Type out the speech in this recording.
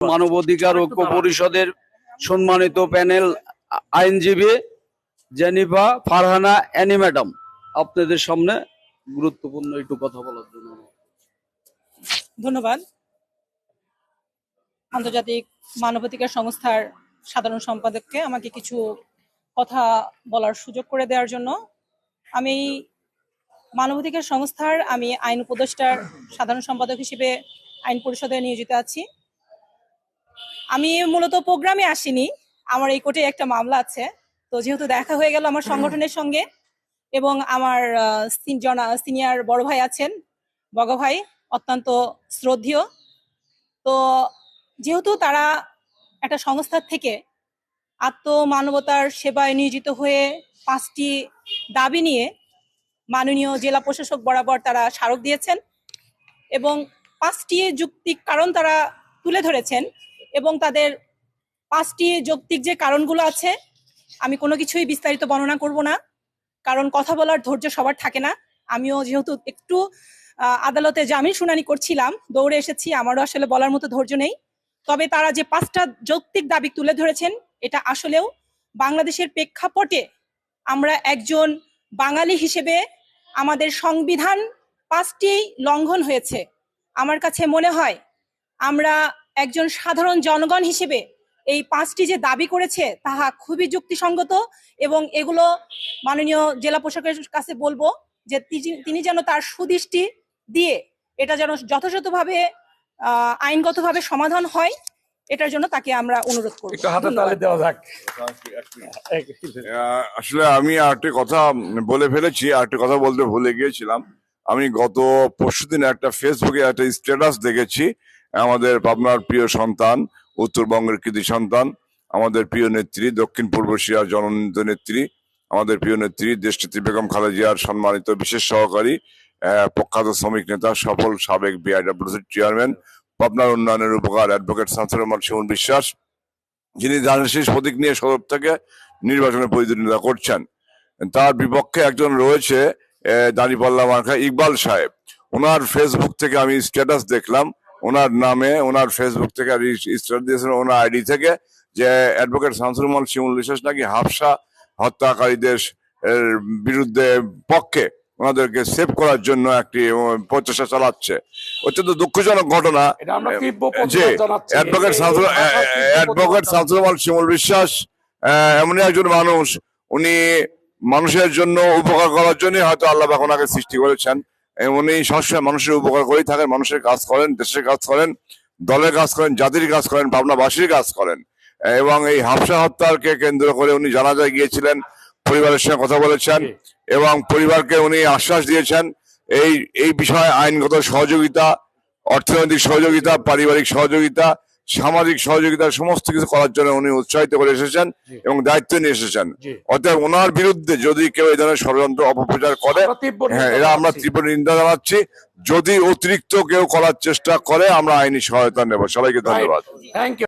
মানবাধিকার ঐক্য পরিষদের সম্মানিত প্যানেল আইনজীবী জেনিফা ফারহানা অ্যানি ম্যাডাম আপনাদের সামনে গুরুত্বপূর্ণ একটু কথা বলার জন্য। ধন্যবাদ। আন্তর্জাতিক মানবাধিকার সংস্থার সাধারণ সম্পাদককে আমাকে কিছু কথা বলার সুযোগ করে দেওয়ার জন্য। আমি মানবাধিকার সংস্থার আমি আইন উপদেষ্টার সাধারণ সম্পাদক হিসেবে আইন পরিষদে নিয়োজিত আছি। আমি মূলত প্রোগ্রামে আসিনি। আমার এই কোর্টে একটা মামলা আছে। তো যেহেতু দেখা হয়ে গেল আমার সংগঠনের সঙ্গে এবং আমার সিনিয়র বড় ভাই আছেন, বগ ভাই, অত্যন্ত শ্রদ্ধীয়। তো যেহেতু তারা একটা সংস্থার থেকে আত্মমানবতার সেবায় নিয়োজিত হয়ে পাঁচটি দাবি নিয়ে মাননীয় জেলা প্রশাসক বরাবর তারা স্মারক দিয়েছেন এবং পাঁচটি যুক্তিক কারণ তারা তুলে ধরেছেন এবং তাদের পাঁচটি যৌক্তিক যে কারণগুলো আছে, আমি কোনো কিছুই বিস্তারিত বর্ণনা করব না, কারণ কথা বলার ধৈর্য সবার থাকে না। আমিও যেহেতু একটু আদালতে জামিন শুনানি করছিলাম, দৌড়ে এসেছি, আমারও আসলে বলার মতো ধৈর্য নেই। তবে তারা যে পাঁচটা যৌক্তিক দাবি তুলে ধরেছেন, এটা আসলেও বাংলাদেশের প্রেক্ষাপটে আমরা একজন বাঙালি হিসেবে আমাদের সংবিধান পাঁচটি লঙ্ঘন হয়েছে। আমার কাছে মনে হয়, আমরা একজন সাধারণ জনগণ হিসেবে এই পাঁচটি যে দাবি করেছে তাহা খুবই যুক্তিসঙ্গত এবং এগুলো মাননীয় জেলা প্রশাসকের কাছে বলব যে তিনি- তিনি যেন তার সুদৃষ্টি দিয়ে এটা যেন যথাযথভাবে আহ, আইনগতভাবে সমাধান হয় এটার জন্য তাকে আমরা অনুরোধ করব। আসলে আমি আরেকটি কথা বলে ফেলেছি আরেকটি কথা বলতে ভুলে গিয়েছিলাম। আমি গত পরশুদিন একটা ফেসবুকে একটা স্ট্যাটাস দেখেছি আমাদের পাবনার প্রিয় সন্তান, উত্তরবঙ্গের কৃতি সন্তান, আমাদের প্রিয় নেত্রী, দক্ষিণ পূর্ব এশিয়ার জননীত নেত্রী, আমাদের প্রিয় নেত্রী, দেশনেত্রী বেগম খালেদা জিয়ার সম্মানিত বিশেষ সহকারী প্রখ্যাত শ্রমিক নেতা, সফল সাবেক বিআইডব্লিউসির চেয়ারম্যান পাবনার উন্নয়নের উপকার অ্যাডভোকেট শামসুর রহমান শিমুল বিশ্বাস, যিনি ধানের প্রতীক নিয়ে সদর থেকে নির্বাচনে প্রতিদ্বন্দ্বিতা করছেন। তার বিপক্ষে একজন রয়েছে দাঁড়িপাল্লা মার্কা ইকবাল সাহেব। ওনার ফেসবুক থেকে আমি স্ট্যাটাস দেখলাম। ওনার নামে ওনার ফেসবুক থেকে স্ট্যাটাস দিয়েছেন ওনার আইডি থেকে যে অ্যাডভোকেট শামসুর রহমান শিমুল বিশ্বাস নাকি হাফসা হত্যাকারীদের এর বিরুদ্ধে পক্ষে ওনাদেরকে সেভ করার জন্য একটি প্রচেষ্টা চালাচ্ছে। অত্যন্ত দুঃখজনক ঘটনা। যে অ্যাডভোকেট অ্যাডভোকেট রহমান শিমুল বিশ্বাস আহ, এমনই একজন মানুষ। উনি মানুষের জন্য উপকার করার জন্য হয়তো আল্লাহ ওনাকে সৃষ্টি করেছেন। উনি সবসময় মানুষের উপকার করেই থাকেন, মানুষের কাজ করেন, দেশের কাজ করেন, দলের কাজ করেন, জাতির কাজ করেন, পাবনাবাসীর কাজ করেন। এবং এই হাফসা হত্যাকে কেন্দ্র করে উনি জানাজায় গিয়েছিলেন, পরিবারের সঙ্গে কথা বলেছেন এবং পরিবারকে উনি আশ্বাস দিয়েছেন, এই এই বিষয়ে আইনগত সহযোগিতা, অর্থনৈতিক সহযোগিতা, পারিবারিক সহযোগিতা সামাজিক সহযোগিতা সমস্ত কিছু করার জন্য উনি উৎসাহিত করে এসেছেন এবং দায়িত্ব নিয়ে এসেছেন। অর্থাৎ অতএব ওনার বিরুদ্ধে যদি কেউ এই ধরনের ষড়যন্ত্র অপপ্রচার করে হ্যাঁ এরা আমরা। তীব্র নিন্দা জানাচ্ছি। যদি অতিরিক্ত কেউ করার চেষ্টা করে আমরা আইনি সহায়তা নেব। সবাইকে ধন্যবাদ। Thank you